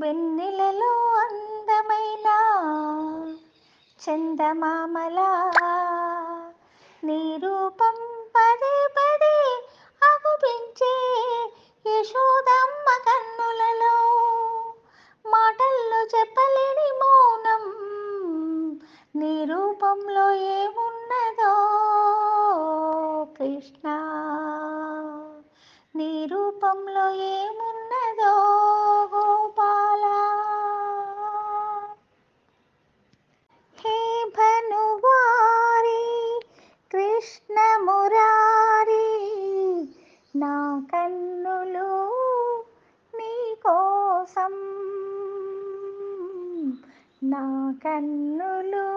వెన్నెలలో అందమైన చందమామలా. నీ రూపం పదే పదే అగుపించే యశోదమ్మ కన్నులలో మాటల్లో చెప్పలేని మౌనం. నీ రూపంలో ఏమున్నదో కృష్ణ. నీ రూపంలో ఏ మురారి నా కన్నులు నీ కోసం. నా కన్నులు